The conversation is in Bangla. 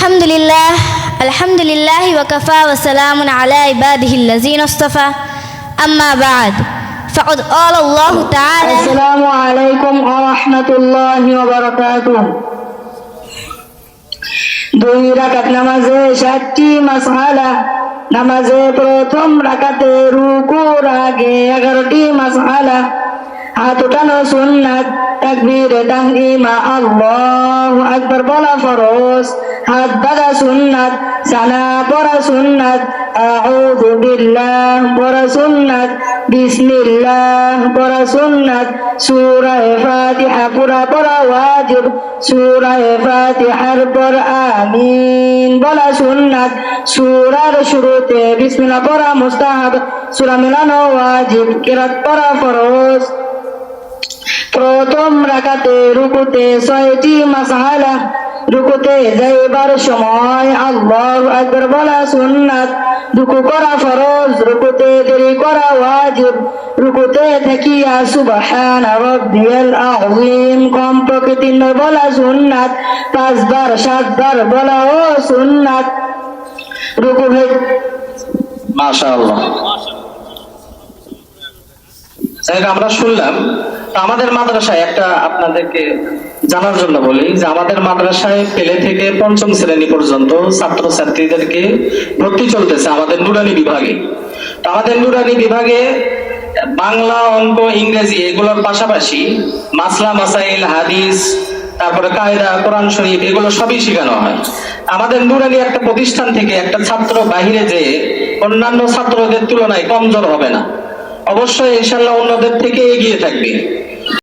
الحمد لله الحمد لله وكفى وسلام على عباده الذين اصطفى أما بعد فقد قال الله تعالى আসসালামু আলাইকুম ওয়া রাহমাতুল্লাহি ওয়া বারাকাতুহু দুই রাকাত নামাজে সাতটি মাসআলা নামাজে প্রথম রাকাতে রুকুর আগে এগারোটি মাসআলা হাত উঠানো সুন্নাত তাকবীর তাহরিমা আল্লাহু আকবার বলা ফরজ। হাত বাঁধা সুন্নাত, সানা পড়া সুন্নাত, আউযু বিল্লাহ পড়া সুন্নাত, বিসমিল্লাহ পড়া সুন্নাত সূরা ফাতিহা পুরা পড়া ওয়াজিব সূরা ফাতিহার পর আমিন বলা সুন্নাত, সূরার শুরুতে বিসমিল্লাহ পড়া মুস্তাহাব, সূরা মিলানো ওয়াজিব, কিরাত পড়া ফরজ। প্রথম রাকাতে রুকুতে ছয়টি মাসালা। রুকুতে যাইবার সময় আল্লাহ আকবার বলা সুন্নাত। রুকু করা ফরজ, রুকুতে দেরি করা ওয়াজিব। রুকুতে থাকিয়া সুবহান রাব্বিয়াল আযীম। কমপক্ষে তিনবার বলা সুন্নাত, পাঁচবার, সাতবার বলা ও সুন্নাত। রুকু মাশাআল্লাহ। আমরা শুনলাম। আমাদের মাদ্রাসায় একটা আপনাদেরকে জানার জন্য বলি যে আমাদের মাদ্রাসায় পেলে থেকে পঞ্চম শ্রেণি পর্যন্ত ছাত্র ছাত্রীদেরকে ভর্তি চলতেছে আমাদের নুরানি বিভাগে। তো আমাদের নুরানি বিভাগে বাংলা, অঙ্ক, ইংরেজি এগুলোর পাশাপাশি মাসলা, মাসাইল, হাদিস, তারপরে কায়দা, কোরআন শরীফ এগুলো সবই শেখানো হয়। আমাদের নুরানি একটা প্রতিষ্ঠান থেকে একটা ছাত্র বাহিরে যেয়ে অন্যান্য ছাত্রদের তুলনায় কমজোর হবে না। অবশ্যই ইনশাল্লাহ অন্যদের থেকে এগিয়ে থাকবে।